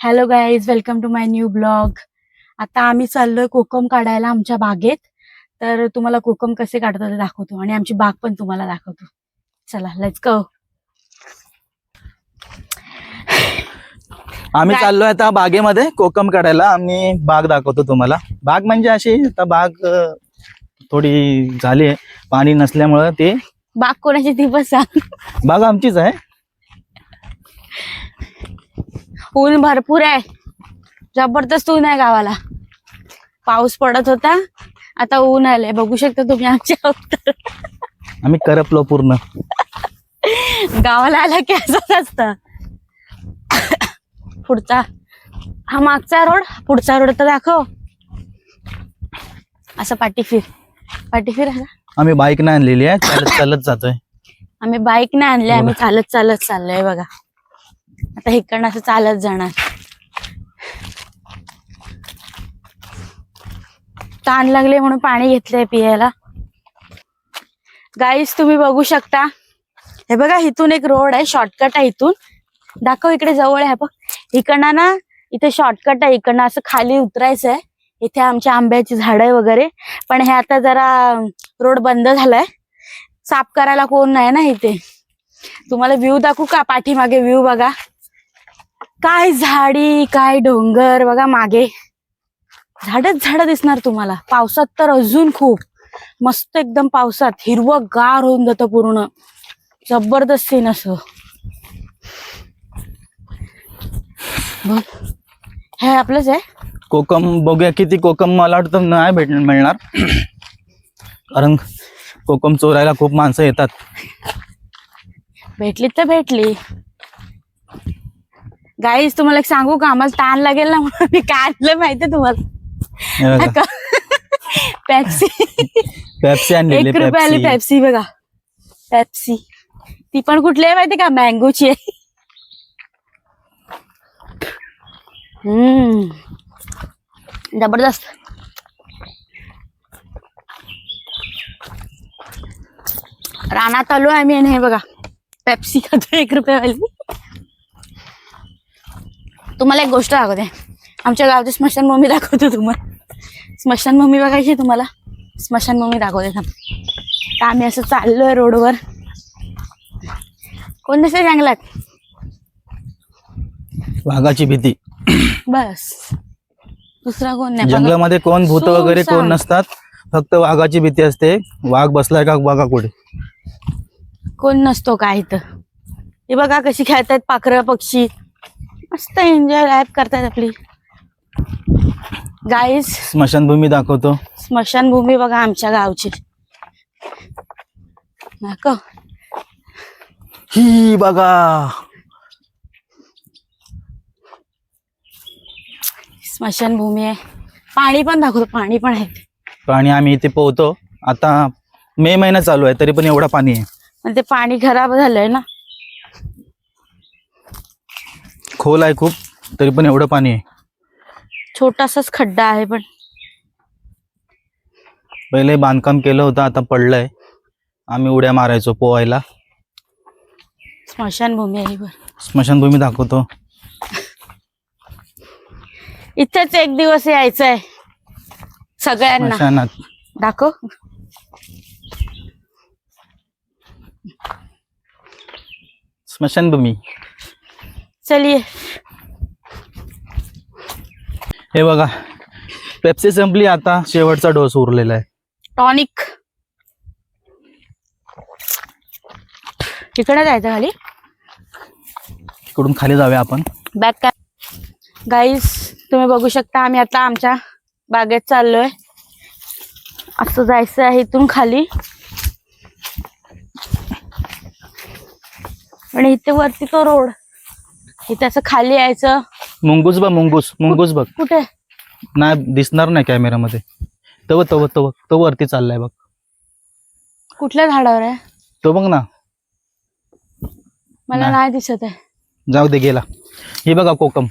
Hello guys welcome to my new blog आता आम्ही चाललोय कोकम काढायला आमच्या बागेत. तर तुम्हाला कोकम कसे काढतात ते दाखवतो आणि आमची बाग पण तुम्हाला दाखवतो. चला लेट्स गो आम्ही? चाललोय आता बागेमध्ये कोकम काढायला. आम्ही बाग दाखवतो तुम्हाला. बाग म्हणजे अशी आता बाग अं, थोडी झाली आहे. पाणी नसल्यामुळं ते बाग कोणाची ती सांग. बाग आमचीच आहे. ऊन भरपूर आहे. जबरदस्त ऊन आहे गावाला. पाऊस पडत होता. आता ऊन आलंय. बघू शकता तुम्ही आमच्या. आम्ही करपलो पूर्ण. गावाला आला की असंच असतं. पुढचा. हा मागचा रोड पुढचा रोड तर दाखव. असं पाठी फिर पाठी फिर. आम्ही बाईक नाही आणलेली आहे. चालत चालत जातोय. आम्ही बाईक नाही आणले आम्ही चालत चालत चाललोय बघा. आता इकडनं असं चालत जाणार. ताण लागले म्हणून पाणी घेतलंय पियाला गाईस तुम्ही बघू शकता. हे बघा इथून एक रोड आहे शॉर्टकट आहे इथून. दाखव इकडे जवळ आहे बघ. इकडनं ना इथे शॉर्टकट आहे. इकडनं असं खाली उतरायचं आहे. इथे आमच्या आंब्याची झाडं वगैरे. पण हे आता जरा रोड बंद झालाय. साफ करायला कोण नाही ना इथे. तुम्हाला व्ह्यू दाखवू का? पाठीमागे व्ह्यू बघा. काय झाडी काय डोंगर बघा मागे. झाडच झाड दिसणार तुम्हाला. पावसात तर अजून खूप. मस्त एकदम पावसात. हिरवं गार होऊन जातं पूर्ण. जबरदस्त सीन असं. बघ. हे आपलंच आहे. कोकम बघूया किती कोकम मला वाटतं नाही भेट मिळणार. कारण कोकम चोरायला खूप माणसं येतात. भेटली तर भेटली. गाईज तुम्हाला एक सांगू का? आम्हाला ताण लागेल ना म्हणून मी आणलं माहितीये तुम्हाला? पेप्सी पेप्सी आणलेली एक रुपयाली पेप्सी पेप्सी बघा. पेप्सी ती पण कुठली आहे माहिती का? मँगोची आहे. हम्म. ज़बरदस्त. रानात आलो आम्ही आणि हे बघा. पेप्सी खातो एक रुपयावाली तुम्हाला एक गोष्ट दाखवते. आमच्या गावची स्मशानभूमी दाखवतो तुम्हाला स्मशानभूमी बघायची आहे तुम्हाला? स्मशानभूमी दाखवते थांब. तर आम्ही असं चाललोय रोडवर. कोण नसते जंगलात वाघाची भीती. बस. दुसरा कोण नाही. बघा. जंगलामध्ये कोण भूत वगैरे कोण सुनसान. नसतात फक्त वाघाची भीती असते. वाघ बसलाय का? बघा कुठे. कोण नसतो काय इथं? हे बघा कशी खेळतायत पाखरं पक्षी. मस्त एन्जॉय लाईफ करतायत आपली. गाईज स्मशानभूमी दाखवतो. स्मशानभूमी बघा आमच्या गावची. दाखव. ही बघा. स्मशानभूमी आहे. पाणी पण दाखवतो पाणी पण आहे. पाणी आम्ही इथे पोहतो. आता मे महिना चालू आहे तरी पण एवढा पाणी आहे. पण ते पाणी खराब झालंय ना. खोल आहे खूप तरी पण एवढं पाणी आहे. छोटासाच खड्डा आहे पण. पहिले बांधकाम केलं होतं आता पडलंय. आम्ही उड्या मारायचो पोहायला. स्मशानभूमी आहे स्मशानभूमी दाखवतो. इथेच एक दिवस यायचं आहे सगळ्यांना दाखव. स्मशानभूमी. चलिये हे बघा पेप्सी संपली आता शेवटचा डोस उरलेला आहे. टॉनिक तिकडे जायचं खाली? इकडून खाली जाऊया आपण. बॅग काय गाईस तुम्ही बघू शकता आम्ही आता आमच्या बागेत चाललोय. असं जायचं आहे इथून खाली. आणि इथे वरती तो रोड इथे असं खाली यायचं. मुंगूस बघ मुंगूस मुंगूस बघ. कुठे? नाही दिसणार नाही कॅमेरामध्ये. तव तव तव तो वरती चाललाय बघ. कुठल्या झाडावर आहे? तो बघ ना. मला नाही. नाही दिसत आहे. जाऊ दे गेला. हे बघा कोकम.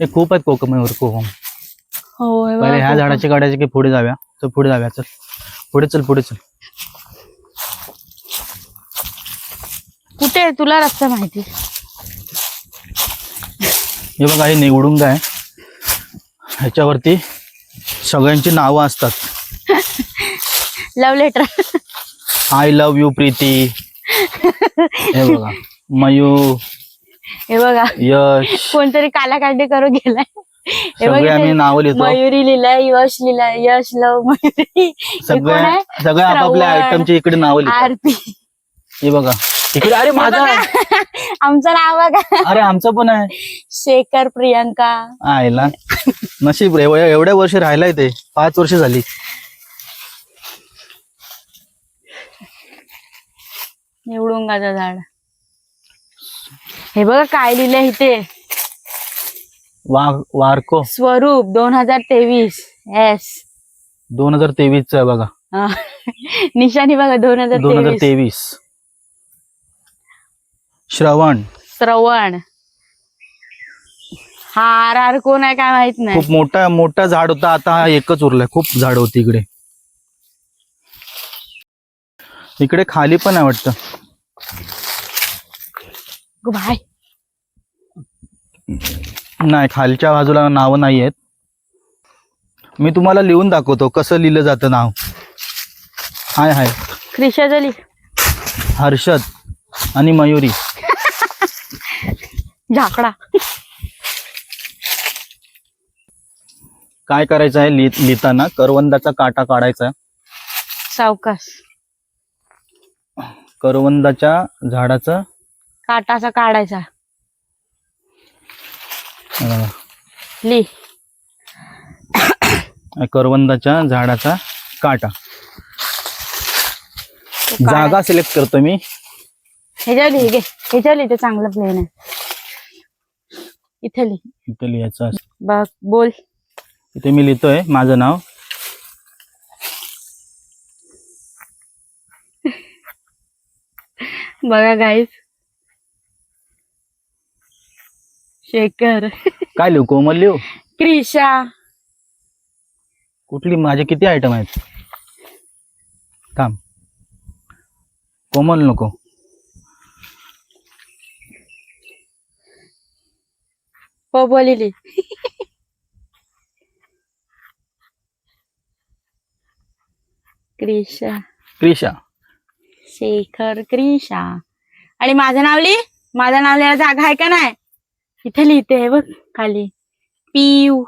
हे खूप आहेत कोकम आहे कोकम. हो हे बघा पहिले ह्या कोकम. झाडाची काढायची की पुढे जाऊया. चल पुढे जाऊया चल. पुढे चल पुढे चल. कुठे आहे? तुला रस्ता माहिती? हे बघा हे निवडुंग आहे ह्याच्यावरती सगळ्यांची नावं असतात. Love letter I love you Preeti. हे बघा मयू हे बघा. यश. कोणतरी कालाकांडी करून गेलाय. हे बघ सगळे आम्ही नावं लिहितो. मयुरी लिहिलंय यश लिहिलंय यश लव मयुरी. सगळ्या? सगळ्या आपापल्या. आयटमची इकडे नावं लिहितो. आरती. हे बघा. इकडे अरे माझा आहे. आमचं नाव बघा. अरे आमचं पण आहे. शेखर प्रियंका. आयला नशीब रे एवढ्या एवढ्या वर्ष राहिलाय ते. पाच वर्ष झाली. निवडुंगाचं झाड. हे बघा काय लिहिलंय इथे. वा वारको. स्वरूप दोन हजार तेवीस. एस दोन हजार तेवीस आहे बघा. निशाणी बघा दोन हजार दोन हजार तेवीस तेवीस. श्रवण. श्रवण. हा आर आर कोण आहे काय माहीत नाही. खूप मोठा मोठा झाड होता आता हा एकच उरलाय खूप झाड होती इकडे. इकडे खाली पण आहे वाटतं. गो नाही खालच्या बाजूला नावं नाही आहेत. मी तुम्हाला लिहून दाखवतो कसं लिहिलं जातं नाव. हाय हाय. क्रिशाजली. हर्षद आणि मयुरी. झाकडा. काय करायचं आहे लिह- लिहिताना? करवंदाचा काटा काढायचा. सावकाश. करवंदाच्या झाडाचं? काटाचा काढायचा. अं, ली करवंदाच्या झाडाचा काटा. जागा सिलेक्ट करतो मी. ह्याच्या लिहि ह्याच्या लिहि ते चांगलं प्लेन आहे इथे लिहि. इथे लिहायचं असं. बघ बोल. इथे मी लिहितोय माझं नाव. बघा गाईस शेखर. काय लिहू कोमल लिहू? क्रिशा. कुठली माझे किती आयटम आहेत? थांब. कोमल नको. बोलिली. क्रिशा. क्रिशा. शेखर क्रिशा. आणि माझं नाव लिहि. माझं नाव लिहायला जागा आहे का नाही? इथे लिहिते हे बघ खाली. पियू.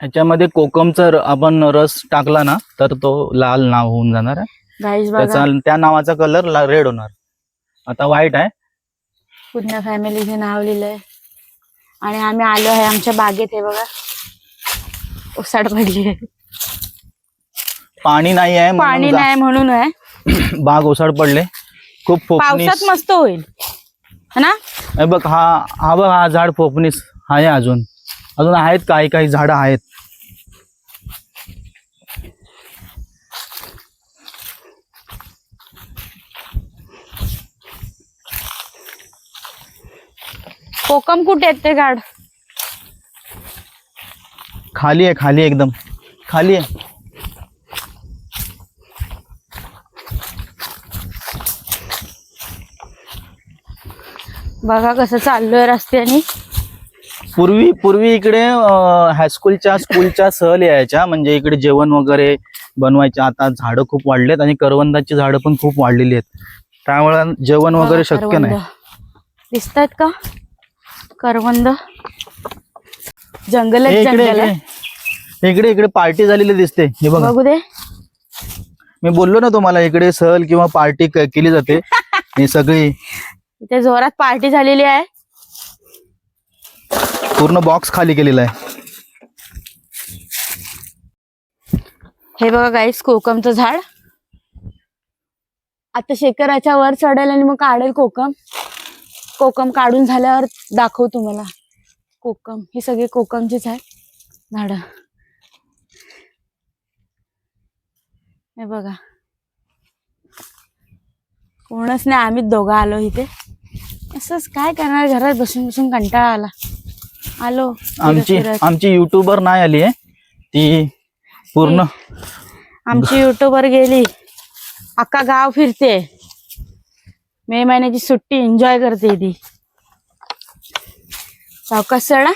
ह्याच्यामध्ये कोकमचा र- आपण रस टाकला ना तर तो लाल नाव होऊन जाणार आहे. गाईज बघा. त्याचा त्या नावाचा कलर रेड होणार. आता व्हाईट आहे. पुन्हा फॅमिलीचे नाव लिहिलंय. आणि आम्ही आलो आहे आमच्या बागेत हे बघा. ओसाड पडली आहे. पाणी नाही आहे म्हणून पाणी जा- नाही म्हणून आहे. बाग ओसाड पडले. खूप पावसात मस्त होईल. है ना? हे बघ हा हा बघ हा झाड फोपणीस आहे अजून. अजून आहेत काही काही झाडं आहेत. कोकम कुठे आहेत ते गाड खाली आहे खाली आहे एकदम. खाली आहे. बघा कसं चाललोय रस्त्याने. पूर्वी पूर्वी इकडे अं, हायस्कूलच्या स्कूलच्या सहल यायच्या. म्हणजे इकडे जेवण वगैरे बनवायचे. आता झाडं खूप वाढलेत आणि करवंदाची झाडं पण खूप वाढलेली आहेत. त्यामुळे जेवण वगैरे शक्य नाही. दिसत आहेत का? करवंद. जंगल हे इकडे जंगल आहे. इकडे. इकडे इकडे पार्टी झालेली दिसते. हे बघा. बघू दे. मी बोललो ना तुम्हाला इकडे सहल किंवा पार्टी केली जाते. हे सगळी. इथे जोरात पार्टी झालेली आहे. पूर्ण बॉक्स खाली केलेला आहे. हे बघा गाईस कोकमचं झाड. आता शेकराच्या वर चढेल आणि मग काढेल कोकम. कोकम काढून झाल्यावर दाखव तुम्हाला. कोकम ही सगळी कोकमचीच आहे झाड. हे बघा. कोणच नाही आम्ही दोघं आलो इथे. असंच काय करणार? घरात बसून बसून कंटाळा आला. आलो. आमची. आमची युट्यूबर नाही आली आहे. ती पूर्ण आमची युट्यूबर गेली. अख्खा गाव फिरते मे महिन्याची सुट्टी एन्जॉय करते ती. सावकाश चढा.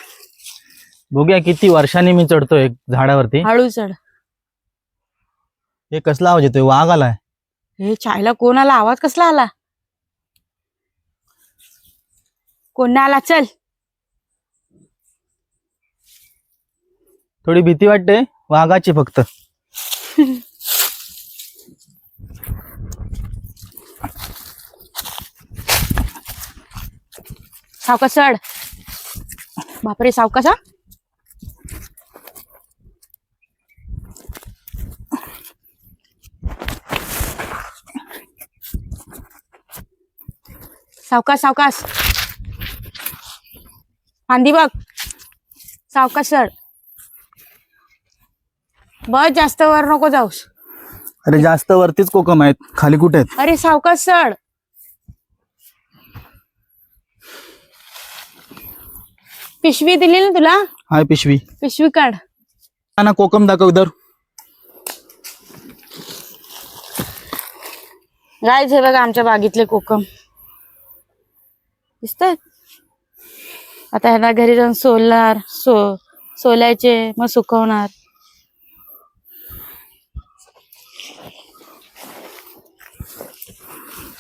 बघूया किती वर्षांनी मी चढतोय झाडावरती. हळू चढ. हे कसला आवाज येतोय? वाघ आलाय. हे चायला कोण आला आवाज कसला आला? कोण आला चल. थोडी भीती वाटते वाघाची फक्त. सावकाश चढ. बापरे सावकाश हा. सावकाश सावकाश. फांदी बघ. सावकाश चढ. बस जास्त वर नको जाऊस. अरे जास्त वरतीच कोकम आहेत. खाली कुठे आहेत? अरे सावकाश चढ. पिशवी दिली ना तुला? हाय पिशवी. पिशवी काढ. ना कोकम दाखव इधर. गायच हे बघा आमच्या बागेतले कोकम. दिसतात आता ह्याला घरी जाऊन सोलणार सो सोलायचे मग सुकवणार.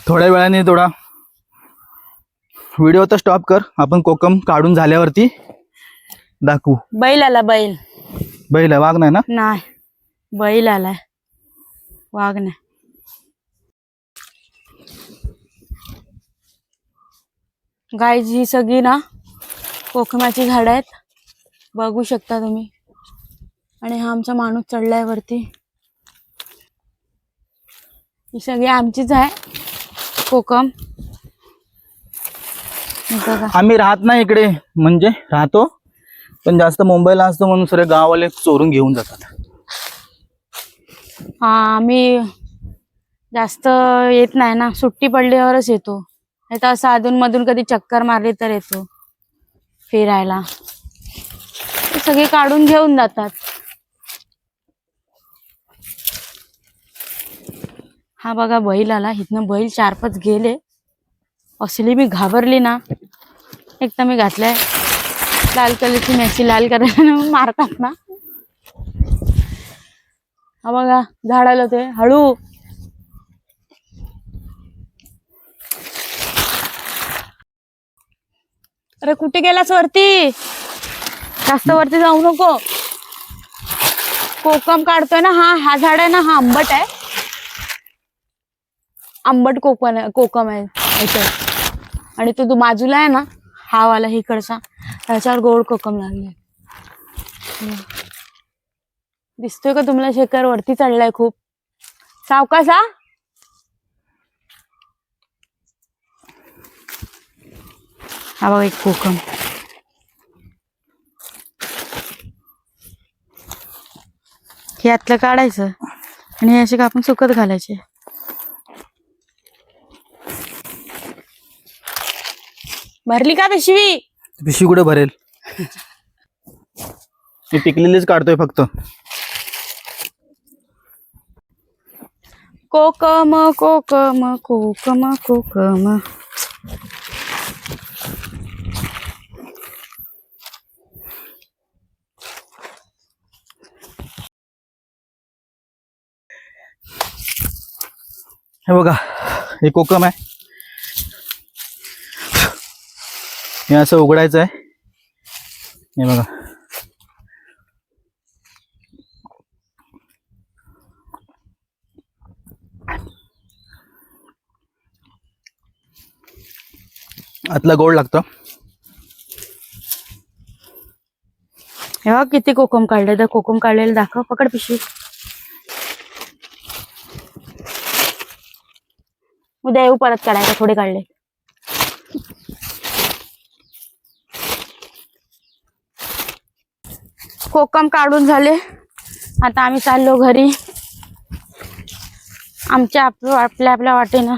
थोड्या वेळाने थोडा व्हिडिओ तर स्टॉप कर. आपण कोकम काढून झाल्यावरती दाखवू. बैल. आला बैल बैल वाघ नाही ना? नाही. बैल आलाय वाघ नाही. गाय ही सगळी ना कोकमाची झाड आहेत. बघू शकता तुम्ही. आणि हा आमचा माणूस चढलाय वरती. ही सगळी आमचीच आहे कोकम. आम्ही राहत नाही इकडे. म्हणजे राहतो. पण जास्त मुंबईला असतो म्हणून सगळे गाववाले चोरून घेऊन जातात. हा आम्ही जास्त येत नाही ना. सुट्टी पडल्यावरच येतो. नाही तर असं अधून मधून कधी चक्कर मारली तर येतो. फिरायला. सगळे काढून घेऊन जातात. हा बघा बैल आला. इथनं बैल चार पाच गेले. असली मी घाबरली ना एक तर मी घातलाय. लाल कलरची मॅची लाल करायला मारतात ना. हा बघा झाडाला ते हळू. अरे कुठे गेलास वरती? जास्त वरती जाऊ नको. कोकम काढतोय ना हा हा झाड आहे ना हा आंबट आहे. आंबट कोकम आहे कोकम आहे. आणि तो बाजूला आहे ना हा वाला इकडचा त्याच्यावर गोड कोकम लागले. दिसतोय का तुम्हाला? शेखर वरती चढलाय खूप. सावकाश हा. हा बघा एक कोकम. यातलं काढायचं आणि हे असे कापून सुकत घालायचे. भरली का पिशवी? पिशवी कुठे भरेल? मी पिकलेलीच काढतोय फक्त. कोकम कोकम कोकम कोकम. हे बघा हे कोकम आहे. हे असं उघडायचं आहे. हे बघा. आतला गोड लागतो. हे बघ किती कोकम काढले तर कोकम काढलेलं दाखव पकड पिशवी. उद्या येऊ परत काढायला थोडे काढले. कोकम काढून झाले. आता आम्ही चाललो घरी. आमच्या आप- आपल्या आपल्या वाटेनं.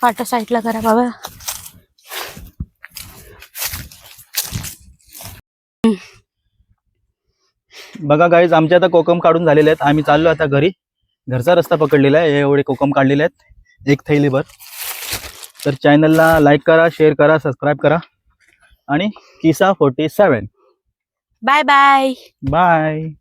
फाटा साईडला करा बाबा. बघा गाईज आमचे आता कोकम काढून झालेले आहेत. आम्ही चाललो आता घरी. घरचा रस्ता पकडलेला आहे. हे एवढे कोकम काढलेले आहेत. एक थैलीभर. तर चॅनलला लाईक करा शेअर करा सबस्क्राईब करा. आणि किसा फोर्टी सेवन Bye-bye. Bye.